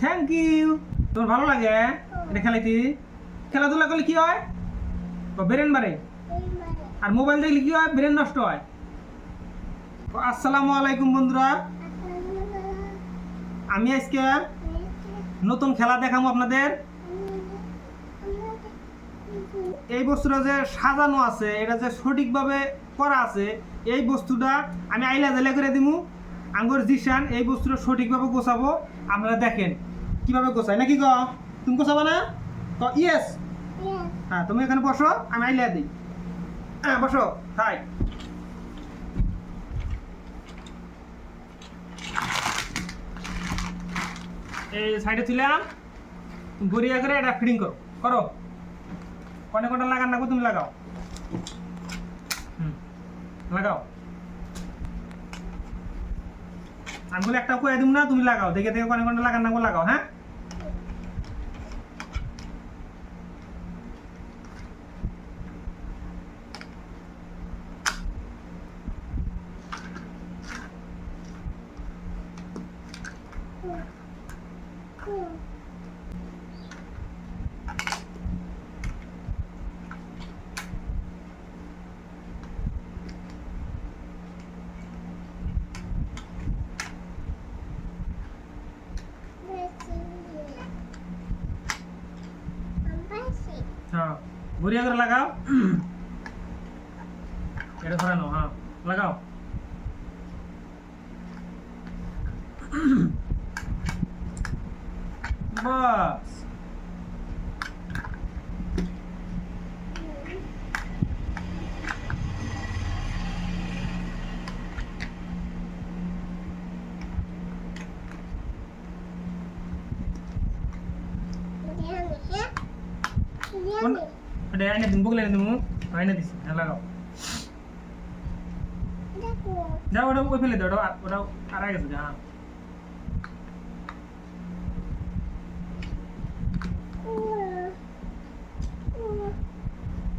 Thank you তোর ভালো লাগে এটা খেলাইতে খেলাধুলা করলে কি হয়? ব্রেন বাড়ে। আর মোবাইল দেখলে কি হয়? ব্রেন নষ্ট হয়। আসসালামু আলাইকুম বন্ধুরা। আমি আজকে নতুন খেলা দেখাবো আপনাদের। এই বস্তুটা যে সাজানো আছে, এটা যে সঠিকভাবে করা আছে, এই বস্তুটা আমি আইলা জেলা করে দিমু। আঙ্গুর জিসান এই বস্তুটা সঠিকভাবে গোছাবো। আপনারা দেখেন, কীভাবে গোছায়। নাকি গ তুমি গোছাবো না? ক ইয়েস হ্যাঁ তুমি এখানে বসো, আমি আইলা দিই। হ্যাঁ বসো হাই এই সাইডে ছিলাম গড়িয়া করে এটা ফিডিং করো করো। কনে কটা লাগান লাগবো তুমি লাগাও। হুম, লাগাও। আমি বলে একটা কয়ে দিব না, তুমি লাগাও। দেখে দেখে কোন কোনটা লাগান লাগবো লাগাও হ্যাঁ হ্যাঁ? গড়িয়া করে লাগাও এটা ধরানো হ্যাঁ লাগাও বাস এটা আইনে দিন বগলে দিমু আইনে দিছি হ্যাঁ লাগাও যাও ওটা ওই ফেলে দাও ওটা আর আগে হ্যাঁ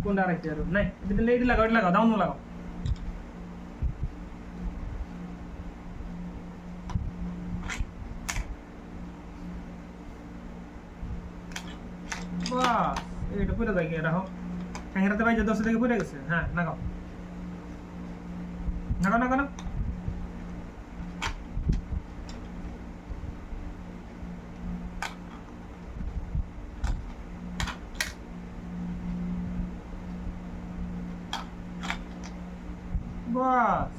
কোনটা আর একটু নাই এটা লেডি লাগাও এটা যায় গিয়ে রাখো ঠ্যাংরাতে বাইজে দশ থেকে পড়ে গেছে হ্যাঁ লাগাও লাগাও লাগাও না বাস।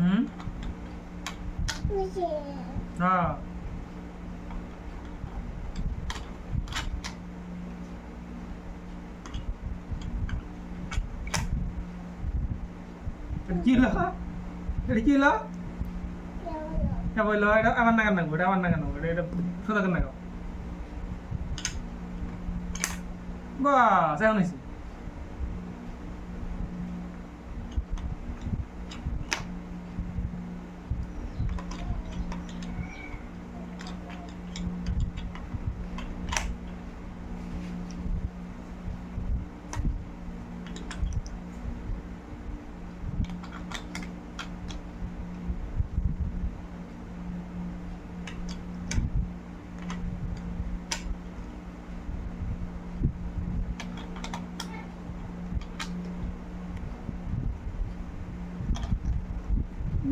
হুম? হ্যাঁ। এটা কি এটা কি হলো হ্যাঁ বলল এটা আমার নাগান নাগবো এটা আমার নাগান নাগবো এটা এটা সোজা করে নাগাও বাস এখন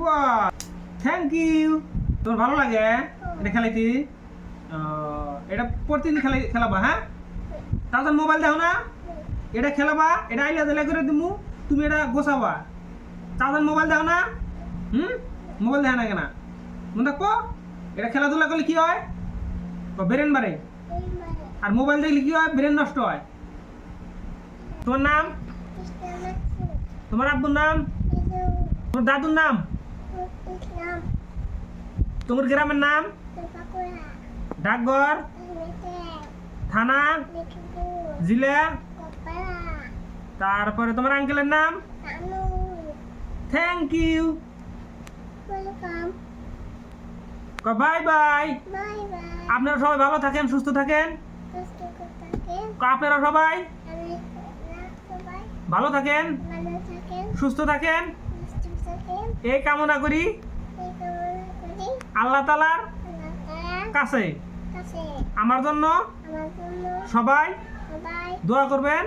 বাহ থ্যাংক ইউ তোমার ভালো লাগে এটা খেলাইতে? এটা প্রতিদিন খেলাই খেলাবা হ্যাঁ? তাহলে মোবাইল দেখো না। এটা খেলাবা এটা আইলা দিলে করে দিমু। তুমি এটা গোছাবা। তাহলে মোবাইল দেখো না। হুম? মোবাইল দেখে না কেন? মনে রাখব এটা খেলাধুলা করলে কি হয়? ব্রেন বাড়ে। আর মোবাইল দেখলে কি হয়? ব্রেন নষ্ট হয়। তোমার নাম? তোমার আব্বুর নাম? তোমার দাদুর নাম? তোমার গ্রামের নাম? ডাকঘর? থানা? জিলা? তারপরে তোমার আঙ্কেলের নাম? থ্যাংক ইউ বাই বাই আপনারা সবাই ভালো থাকেন, সুস্থ থাকেন। আপনারা সবাই? ভালো থাকেন, সুস্থ থাকেন। এই কামনা করি। আল্লাহ তালার কাছে। আমার জন্য সবাই দোয়া করবেন।